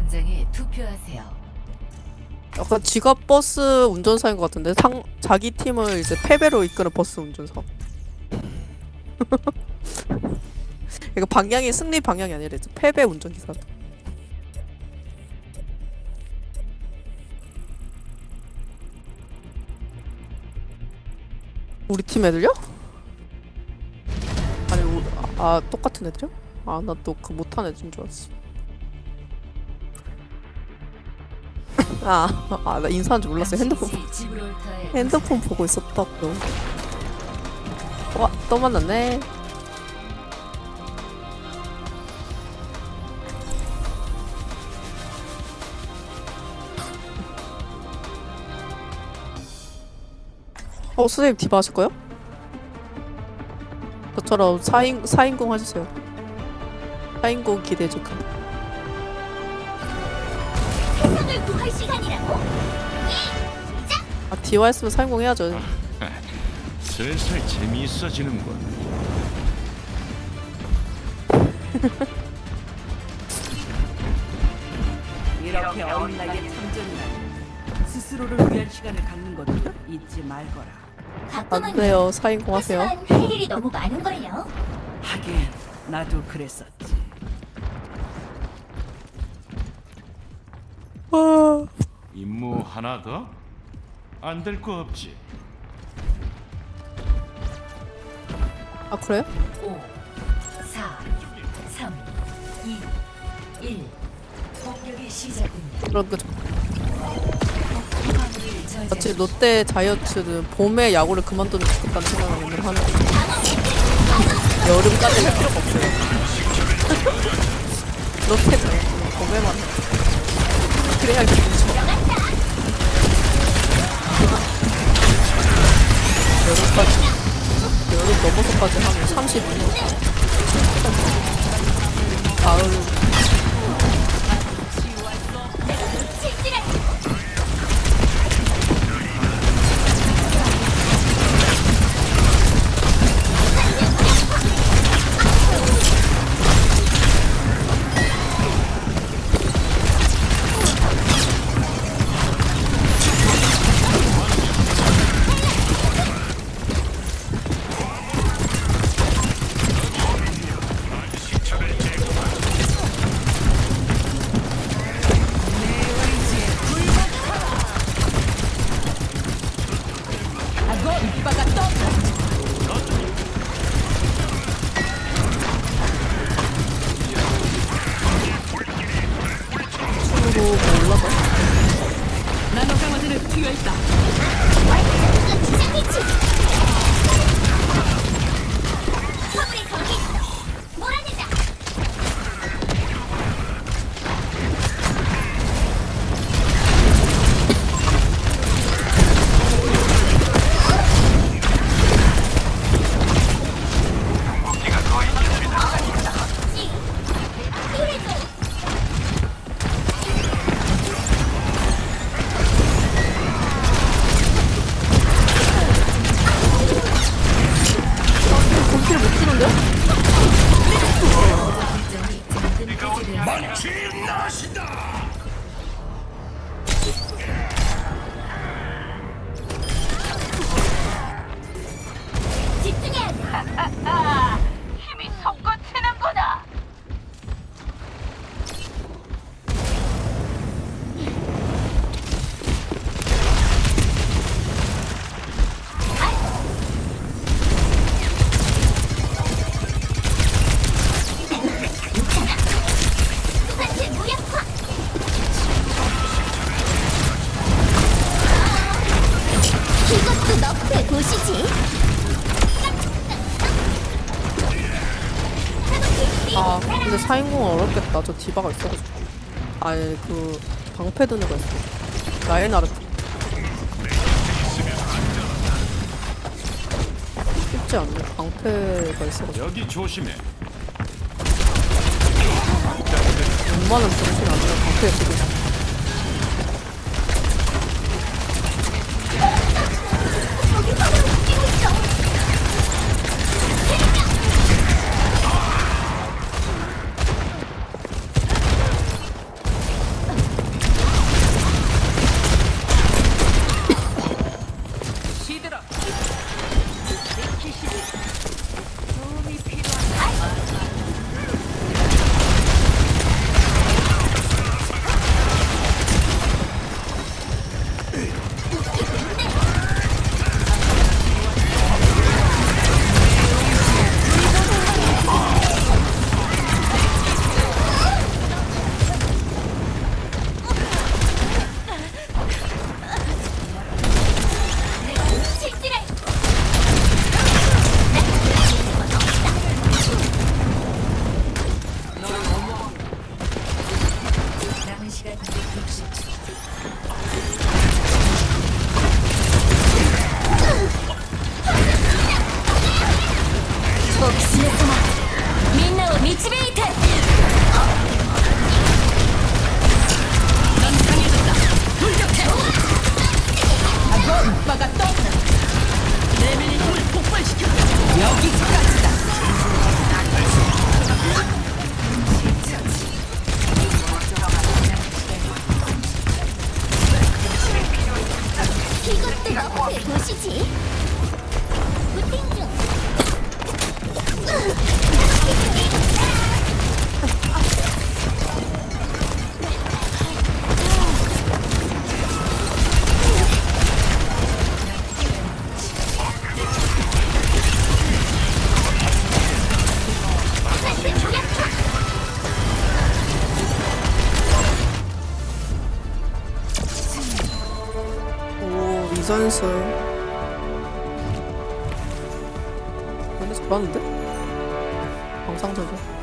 전쟁에 투표하세요. 약간 지갑 버스 운전사인 것 같은데 상 자기 팀을 이제 패배로 이끄는 버스 운전사. 이거 방향이 승리 방향이 아니라 이제 패배 운전기사. 우리 팀 애들요? 아니 우, 아, 아 똑같은 애들요? 아 나 또 그 못한 애들인 줄 알았어. 아, 아, 나 인사한 줄 몰랐어요. 핸드폰, 핸드폰 보고 있었다고. 와, 또 만났네. 어, 선생님 디바 하실 거요? 저처럼 4인, 4인공 하셨어요. 4인공 기대해 줄까? 할 시간이라고? 아, 디와 했으면 4인공 해야죠. 슬슬 재미있어지는군. 이렇게 어린 나이에 참전이라니 스스로를 위한 시간을 갖는 것도 잊지 말거라. 안 가끔은 돼요. 4인공 하세요. 하지만 할 일이 너무 많은걸요. 하긴 나도 그랬었지. 임무 하나 더? 안 될 거 없지. 아 그래요? 5, 4, 3, 2, 1. 공격이 시작됩니다. 그럼 그 화물을 마치. 롯데 자이언츠는 봄에 야구를 그만두면 좋겠다는 생각을 맨날 하는 여름까지 할 필요가 없어요 롯데 자이언츠는 봄에만 그래야 기분 죠 여름까지 여름 넘어서까지 하면 32년 뭐 올라가 나노 강화제를 투여했다. 기상이치. Cheetah! 아 근데 4인공은 어렵겠다. 저 디바가 있어가지고. 아예 그 방패 드는 거 있어. 라인하르트 쉽지 않네. 방패가 있어가지고. 여기 조심해. 웬만한 정신 아니라 방패에 쓰고 있어 효과가 떠오른다. 내밀린 힘을 폭발시켜. 여기까지다. 이것도 너무 보시지 선수. 근데 잘하는데? 방상적이야.